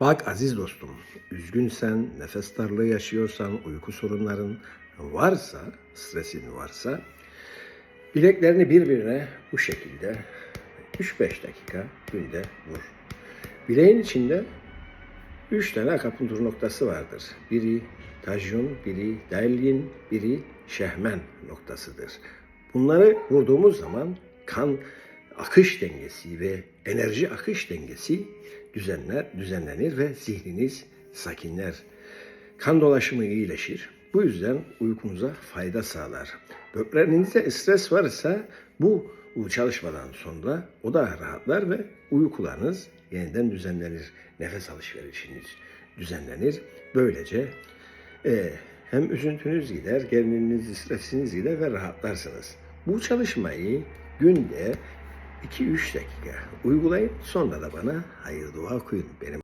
Bak aziz dostum, üzgünsen, nefes darlığı yaşıyorsan, uyku sorunların varsa, stresin varsa, bileklerini birbirine bu şekilde 3-5 dakika günde vur. Bileğin içinde 3 tane akupunktur noktası vardır. Biri tajyon, biri delyin, biri şehmen noktasıdır. Bunları vurduğumuz zaman kan akış dengesi ve enerji akış dengesi düzenler, düzenlenir ve zihniniz sakinler. Kan dolaşımı iyileşir. Bu yüzden uykunuza fayda sağlar. Böbreğinizde stres varsa bu çalışmadan sonra o da rahatlar ve uykularınız yeniden düzenlenir. Nefes alışverişiniz düzenlenir. Böylece e, hem üzüntünüz gider, gerginliğiniz, stresiniz gider ve rahatlarsınız. Bu çalışmayı günde 2-3 dakika uygulayın. Sonra da bana hayır dua okuyun. Benim